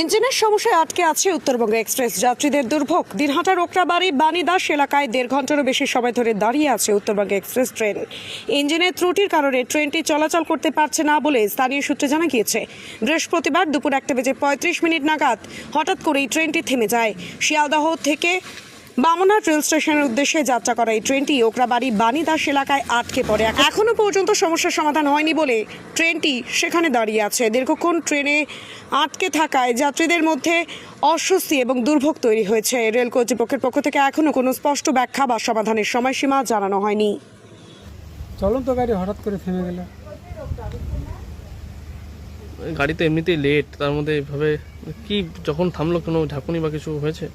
ইঞ্জিনের সমস্যায় আটকে আছে উত্তরবঙ্গ এক্সপ্রেস। যাত্রীদের দুর্ভোগ। দিনহাটার ওকরাবাড়ি বাণীদাস এলাকায় দেড় ঘন্টারও বেশি সময় ধরে দাঁড়িয়ে আছে উত্তরবঙ্গ এক্সপ্রেস ট্রেন। ইঞ্জিনের ত্রুটির কারণে ট্রেনটি চলাচল করতে পারছে না বলে স্থানীয় সূত্রে জানা গিয়েছে। বৃহস্পতিবার দুপুর একটা বেজে পঁয়ত্রিশ মিনিট নাগাদ হঠাৎ করেই ট্রেনটি থেমে যায়। শিয়ালদহ থেকে বামনহাট রেল স্টেশনের উদ্দেশ্যে যাত্রা করা এই ট্রেনটি ওকরাবাড়ি বাণীদাস এলাকায় আটকে পড়ে। এখনও পর্যন্ত সমস্যার সমাধান হয়নি বলে ট্রেনটি সেখানে দাঁড়িয়ে আছে। দীর্ঘক্ষণ ট্রেনে আটকে থাকায় যাত্রীদের মধ্যে অস্বস্তি এবং দুর্ভোগ তৈরি হয়েছে। রেল কর্তৃপক্ষের পক্ষ থেকে এখনও কোনো স্পষ্ট ব্যাখ্যা বা সমাধানের সময়সীমা জানানো হয়নি। চলন্ত গাড়ি হঠাৎ করে থেমে গেল। গাড়ি তো এমনিতেই লেট তার মধ্যে এভাবে কি যখন থামলো কোনো ঝাঁকুনি বা কিছু হয়েছে?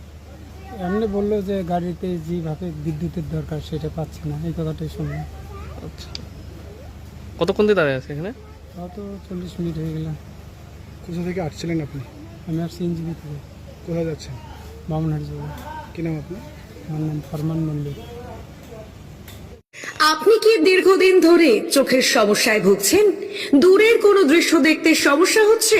এমনি বলল যে গাড়িতে যেভাবে বিদ্যুতের দরকার সেটা পাচ্ছে না এই কথাটাই শুনলাম আচ্ছা। কতক্ষণ দিয়ে দাঁড়িয়ে আছে এখানে? তাও তো চল্লিশ মিনিট হয়ে গেল। কোথা থেকে আসছিলেন আপনি? আমি আর সিএনজিবি থেকে। কোথায় যাচ্ছেন? বামনহাট যাব। কি নাম আপনার? আমার নাম ফরমান মল্লিক আপনি কি দীর্ঘদিন ধরে চোখের সমস্যায় ভুগছেন? দূরের কোনো দৃশ্য দেখতে সমস্যা হচ্ছে?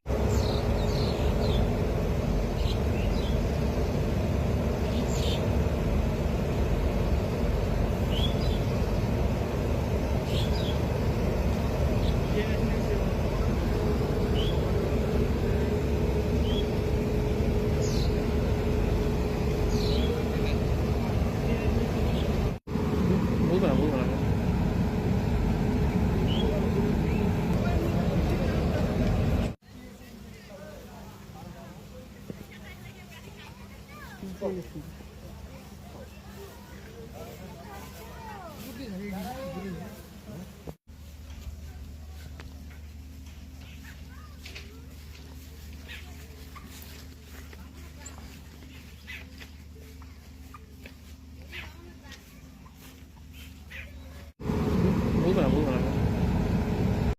먹거나 먹거나 뭐 감사하겠습니다. 뭐. 음.